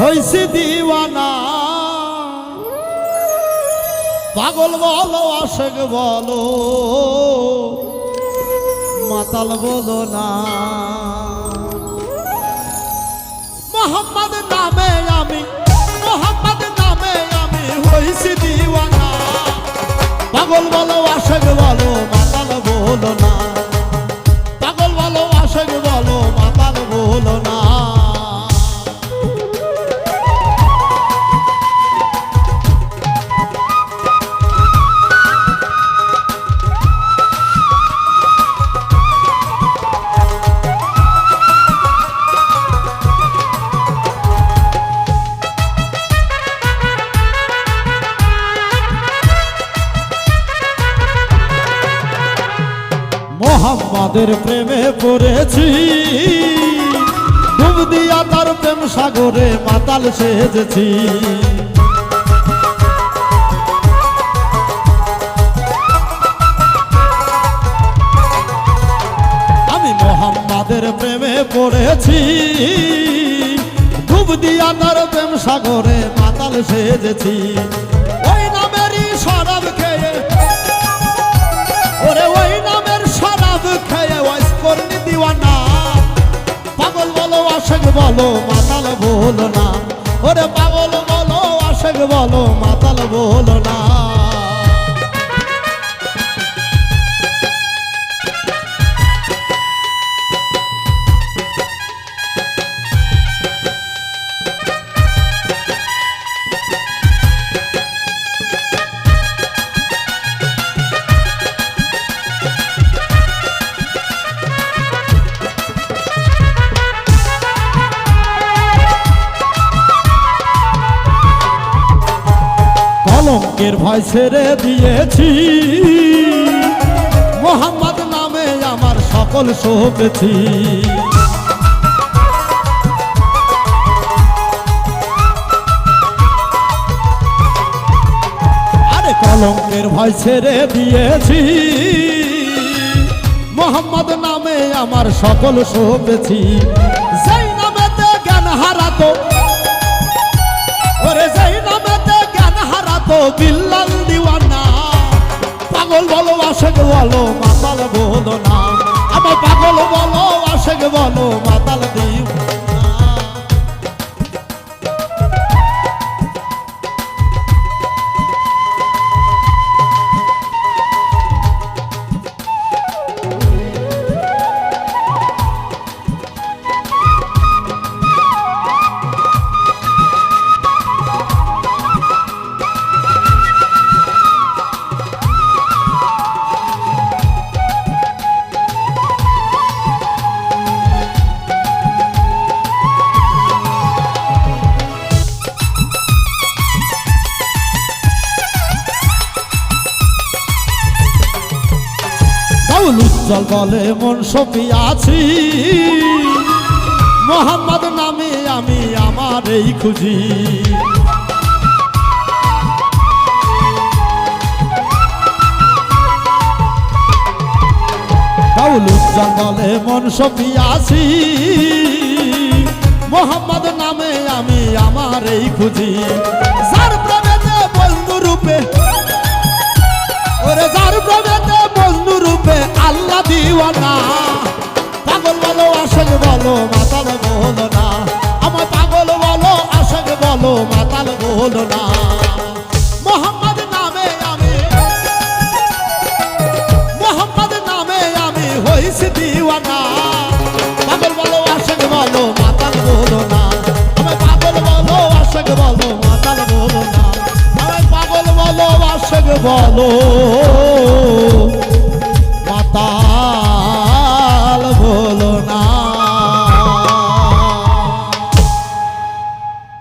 হইছি দিওয়ানা। পাগল বলো, আশেক বলো, মাতাল বলো না। মোহাম্মদ নামে আমি, মোহাম্মদ নামে আমি হইছি দিওয়ানা। পাগল বলো, আশেক বলো, মাতাল বলো না। পাগল বলো, আশেক বলো মোহাম্মদের প্রেমে পড়েছি। ডুব দিয়া তার প্রেম সাগরে মাতাল সেজেছি। আমি মোহাম্মদের প্রেমে পড়েছি। ডুব দিয়া তার প্রেম সাগরে মাতাল সেজেছি। বলো মাতাল বলো না। ওরে পাগল বলো আশেক বলো মাতাল বলো না। কলঙ্কের ভয় ছেড়ে দিয়েছি। মোহাম্মদ নামে আমার সকল সপেছি। আরে কলঙ্কের ভয় ছেড়ে দিয়েছি। মোহাম্মদ নামে আমার সকল সপেছি। সেই নামেতে জ্ঞান হারাতো বিল্লাল দিওয়ানা। পাগল বলো, আশেক বলো, মাতাল বলো না। আমার পাগল বলো, আশেক বলো, মাতাল দিওয়ানা। বাউল উজ্জ্বল বলে, মন সপি আছি। মোহাম্মদ নামে আমি আমার এই খুঁজি। বাউল উজ্জ্বল বলে, মন আছি। মোহাম্মদ নামে আমি আমার এই খুঁজি। যার বন্ধু রূপে ওরে যার প্রেমেতে রূপে আল্লাহ দিওয়ানা। পাগল বলো, আশেক বলো, মাতাল বলো না। আমার পাগল বলো, আশেক বলো, মাতাল বলো না।